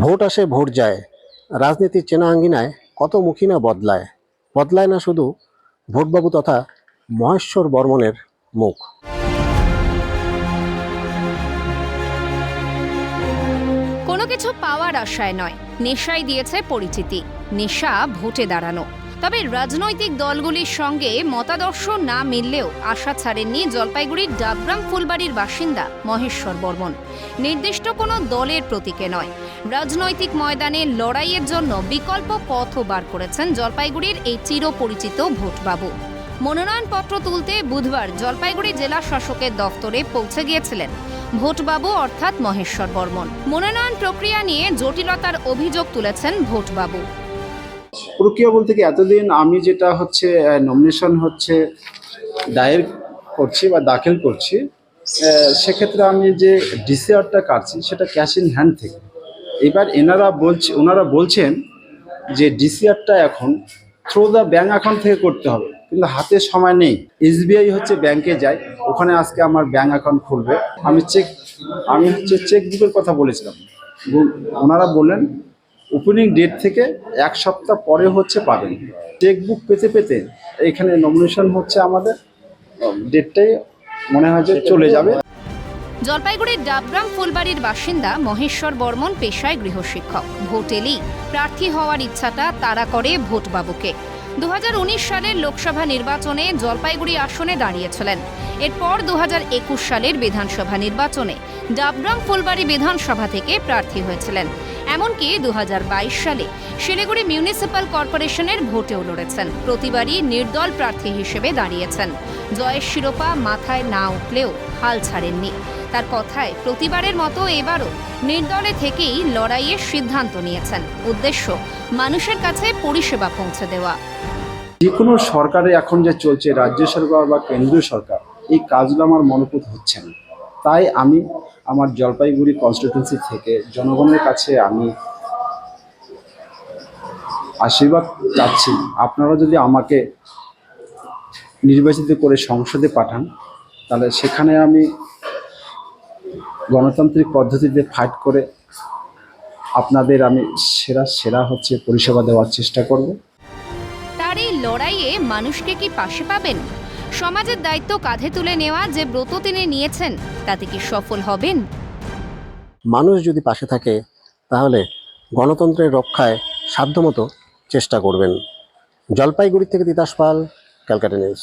Vote আসে, vote যায়। রাজনীতির চেনা আঙ্গিনায় কত মুখী না বদলায়? বদলায় না শুধু ভোটবাবু তথা মহেশ্বর বর্মনের মুখ। কোনো কিছু পাওয়ার আশায় নয়, নেশাই দিয়েছে পরিচিতি। নেশা ভোটে দাঁড়ানো। তবে রাজনৈতিক দলগুলির সঙ্গে মতাদর্শ না মিললেও আশা ছাড়েননি জলপাইগুড়ির ডাবগ্রাম ফুলবাড়ির বাসিন্দা মহেশ্বর বর্মন। নির্দিষ্ট কোনো দলের প্রতীকে নয়। রাজনৈতিক ময়দানে লড়াইয়ের জন্য বিকল্প পথও বার করেছেন জলপাইগুড়ির এই চিরপরিচিত ভোটবাবু। মনোনয়নপত্র তুলতে বুধবার জলপাইগুড়ি জেলা শাসকের দফতরে পৌঁছে গিয়েছিলেন ভোটবাবু অর্থাৎ মহেশ্বর বর্মন। মনোনয়ন প্রক্রিয়া নিয়ে জটিলতার অভিযোগ তুলেছেন ভোটবাবু। প্রক্রিয়া বলতে কি এতদিন আমি যেটা হচ্ছে নমিনেশন হচ্ছে, দায়ের করছি বা দাখিল করছি সেক্ষেত্রে আমি যে ডিসিআরটা কাটছি সেটা ক্যাশ ইন হ্যান্ড থেকে। এবার এনারা বলছে, ওনারা বলছেন যে ডিসিআরটা এখন থ্রো দ্য ব্যাঙ্ক অ্যাকাউন্ট থেকে করতে হবে, কিন্তু হাতে সময় নেই। এসবিআই হচ্ছে ব্যাংকে যাই ওখানে আজকে আমার ব্যাঙ্ক অ্যাকাউন্ট খুলবে। আমি চেক আমি হচ্ছে চেক বুকের কথা বলেছিলাম। ওনারা বললেন ওপেনিং ডেট থেকে এক সপ্তাহ পরে হচ্ছে পাবেন। চেক বুক পেতে পেতে এখানে নমিনেশন হচ্ছে আমাদের। ডেটটাই মনে হয় যে চলে যাবে। জলপাইগুড়ির ডাবগ্রাম ফুলবাড়ির বাসিন্দা মহেশ্বর বর্মন পেশায় গৃহশিক্ষক। ভোট এলেই প্রার্থী হওয়ার ইচ্ছাটা তাড়া করে ভোটবাবুকে। দু হাজার উনিশ সালের লোকসভা নির্বাচনে জলপাইগুড়ি আসনে দাঁড়িয়েছিলেন। এরপর দু হাজার একুশ সালের বিধানসভা নির্বাচনে ডাবগ্রাম ফুলবাড়ি বিধানসভা থেকে প্রার্থী হয়েছিলেন। এমনকি দু সালে শিলিগুড়ি মিউনিসিপ্যাল কর্পোরেশনের ভোটেও লড়েছেন। প্রতিবারই নির্দল প্রার্থী হিসেবে দাঁড়িয়েছেন। জয়ের শিরোপা মাথায় না উঠলেও হাল ছাড়েননি। তার কথায় প্রতিবারের মতো এবারও নির্দলে থেকেই লড়াইয়ের সিদ্ধান্ত নিয়েছেন। উদ্দেশ্য, মানুষের কাছে পরিষেবা পৌঁছে দেওয়া। যে কোনো সরকারে এখন যে চলছে, রাজ্য সরকার বা কেন্দ্রীয় সরকার, এই কাজগুলো আমার মনোপুত হচ্ছে না। তাই আমি আমার জলপাইগুড়ি কনস্টিটিউন্সি থেকে জনগণের কাছে আমি আশীর্বাদ চাচ্ছি। আপনারা যদি আমাকে নির্বাচিত করে সংসদে পাঠান, তাহলে সেখানে আমি গণতান্ত্রিক পদ্ধতিতে ফাইট করে আপনাদের আমি সেরা সেরা হচ্ছে পরিষেবা দেওয়ার চেষ্টা করব। তার এই লড়াইয়ে মানুষকে কি পাশে পাবেন? সমাজের দায়িত্ব কাঁধে তুলে নেওয়া যে ব্রত তিনি নিয়েছেন, তাতে কি সফল হবেন? মানুষ যদি পাশে থাকে, তাহলে গণতন্ত্রের রক্ষায় সাধ্যমতো চেষ্টা করবেন। জলপাইগুড়ি থেকে তিতাস পাল, ক্যালকাটা নিউজ।